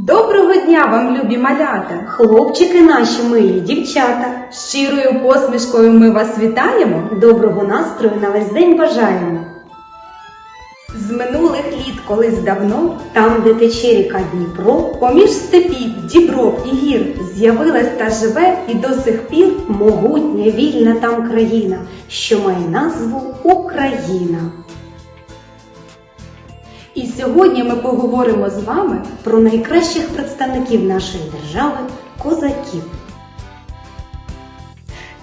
Доброго дня вам, любі малята! Хлопчики наші милі, дівчата, Щирою посмішкою ми вас вітаємо. доброго настрою на весь день бажаємо. З минулих літ колись давно, Там, де тече ріка Дніпро, поміж степів, дібров і гір з'явилась та живе і до сих пір могутня вільна там країна, що має назву Україна. І сьогодні ми поговоримо з вами Про найкращих представників нашої держави козаків.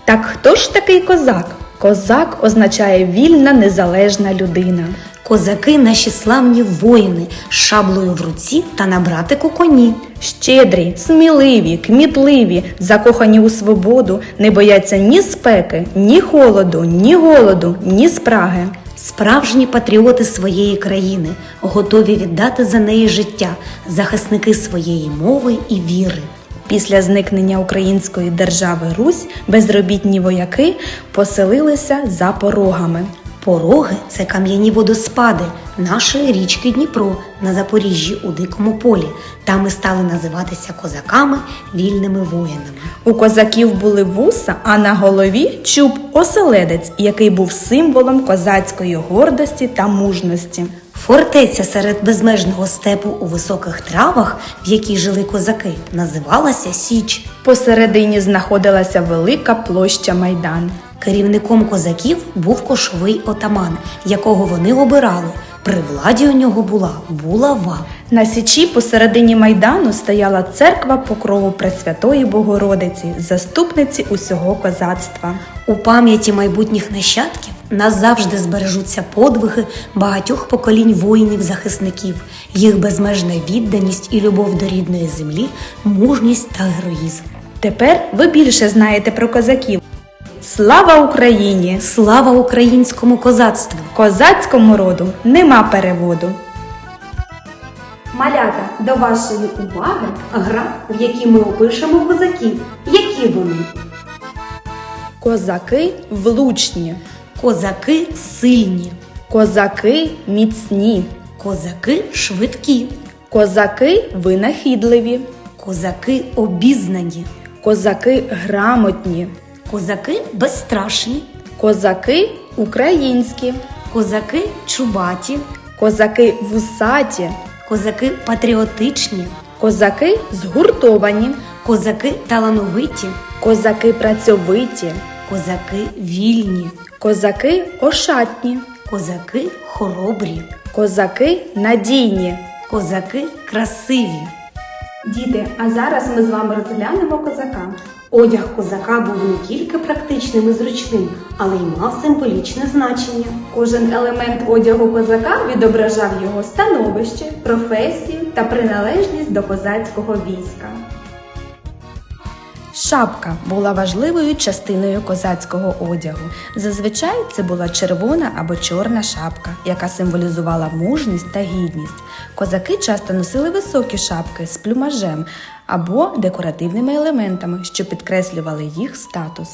Так хто ж такий козак? Козак означає вільна незалежна людина. Козаки наші славні воїни з шаблею в руці та на братику коні. Щедрі, сміливі, кмітливі, закохані у свободу, не бояться ні спеки, ні холоду, ні голоду, ні спраги. Справжні патріоти своєї країни, готові віддати за неї життя, захисники своєї мови і віри. Після зникнення української держави Русь безробітні вояки поселилися за порогами. Пороги це кам'яні водоспади нашої річки Дніпро на Запоріжжі у Дикому полі. Там і стали називатися козаками вільними воїнами. У козаків були вуса, а на голові чуб оселедець, який був символом козацької гордості та мужності. Фортеця серед безмежного степу у високих травах, в якій жили козаки, називалася Січ. Посередині знаходилася велика площа Майдан. Керівником козаків був кошовий отаман, якого вони обирали. При владі у нього була булава. На січі посередині майдану стояла церква покрову Пресвятої Богородиці, заступниці усього козацтва. У пам'яті майбутніх нащадків назавжди збережуться подвиги багатьох поколінь воїнів-захисників, їх безмежна відданість і любов до рідної землі, мужність та героїзм. Тепер ви більше знаєте про козаків. Слава Україні! Слава українському козацтву! Козацькому роду нема переводу. малята до вашої уваги. Гра, в якій ми опишемо козаків. Які вони? Козаки влучні, Козаки сильні, козаки міцні, козаки швидкі, козаки винахідливі, козаки обізнані, козаки грамотні, козаки безстрашні, козаки українські, козаки чубаті, козаки вусаті, козаки патріотичні, козаки згуртовані, козаки талановиті, козаки працьовиті, козаки вільні, козаки ошатні, козаки хоробрі, козаки надійні. козаки красиві. Діти, а зараз ми з вами розглянемо козака. Одяг козака був не тільки практичним і зручним, але й мав символічне значення. Кожен елемент одягу козака відображав його становище, професію та приналежність до козацького війська. Шапка була важливою частиною козацького одягу. Зазвичай це була червона або чорна шапка, яка символізувала мужність та гідність. Козаки часто носили високі шапки з плюмажем або декоративними елементами, що підкреслювали їх статус.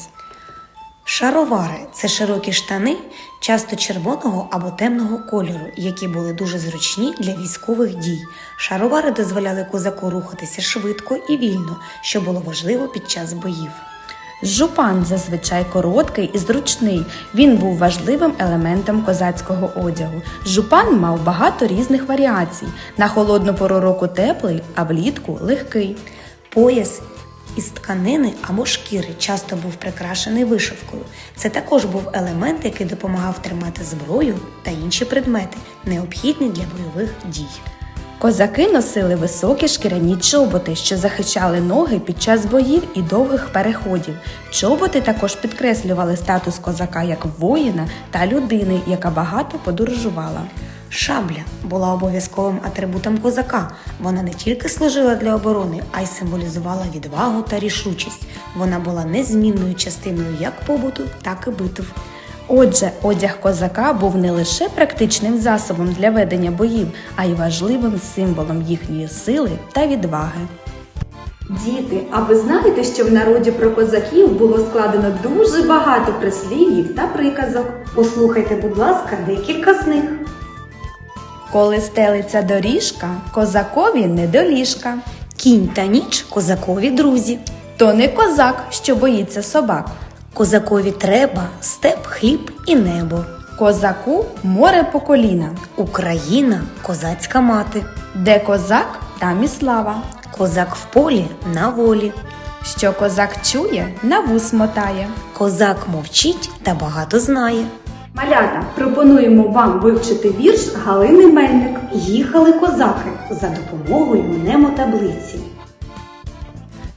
Шаровари це широкі штани, часто червоного або темного кольору, які були дуже зручні для військових дій. Шаровари дозволяли козаку рухатися швидко і вільно, що було важливо під час боїв. Жупан зазвичай короткий і зручний. Він був важливим елементом козацького одягу. Жупан мав багато різних варіацій. На холодну пору року теплий, а влітку легкий. Пояс із тканини або шкіри часто був прикрашений вишивкою. Це також був елемент, який допомагав тримати зброю та інші предмети, необхідні для бойових дій. Козаки носили високі шкіряні чоботи, що захищали ноги під час боїв і довгих переходів. Чоботи також підкреслювали статус козака як воїна та людини, яка багато подорожувала. Шабля була обов'язковим атрибутом козака. Вона не тільки служила для оборони, а й символізувала відвагу та рішучість. Вона була незмінною частиною як побуту, так і битв. Отже, одяг козака був не лише практичним засобом для ведення боїв, а й важливим символом їхньої сили та відваги. Діти, а ви знаєте, що в народі про козаків було складено дуже багато прислів'їв та приказок? Послухайте, будь ласка, декілька з них. Коли стелиться доріжка, козакові не до ліжка. Кінь та ніч козакові друзі. То не козак, що боїться собак. Козакові треба степ, хліб і небо. Козаку море по коліна. Україна козацька мати. Де козак, там і слава. Козак в полі на волі. Що козак чує, на вус мотає. Козак мовчить та багато знає. Малята, пропонуємо вам вивчити вірш Галини Мельник. Їхали козаки за допомогою мнемотаблиці.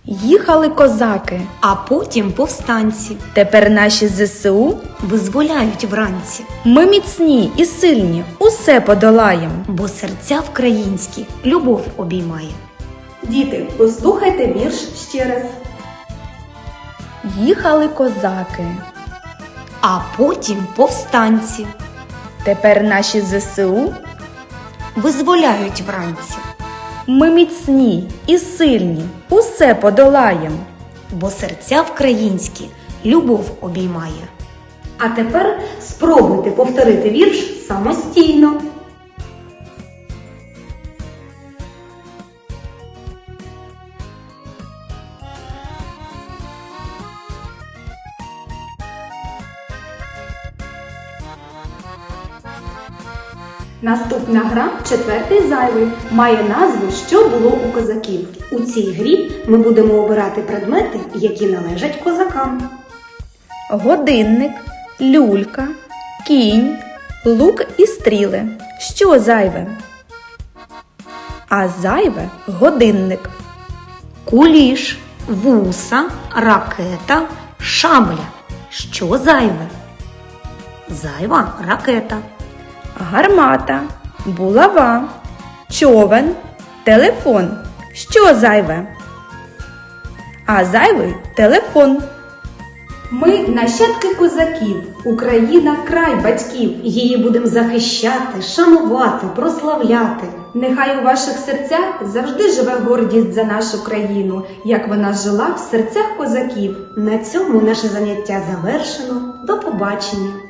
Їхали козаки. А потім повстанці Тепер наші ЗСУ визволяють вранці, ми міцні і сильні, усе подолаєм. бо серця українські любов обіймає. Діти, послухайте вірш ще раз. Їхали козаки. А потім повстанці Тепер наші ЗСУ визволяють вранці, ми міцні і сильні, усе подолаєм. бо серця українські любов обіймає. А тепер спробуйте повторити вірш самостійно. Наступна гра четвертий зайвий має назву Що було у козаків. У цій грі ми будемо обирати предмети, які належать козакам. Годинник, люлька, кінь, лук і стріли. Що зайве? А зайве годинник. Куліш, вуса, ракета, шабля. Що зайве? Зайва ракета. Гармата, булава, човен, телефон. Що зайве? А зайвий телефон. Ми нащадки козаків, Україна край батьків. Її будемо захищати, шанувати, прославляти. Нехай у ваших серцях завжди живе гордість за нашу країну, як вона жила в серцях козаків. На цьому наше заняття завершено. До побачення!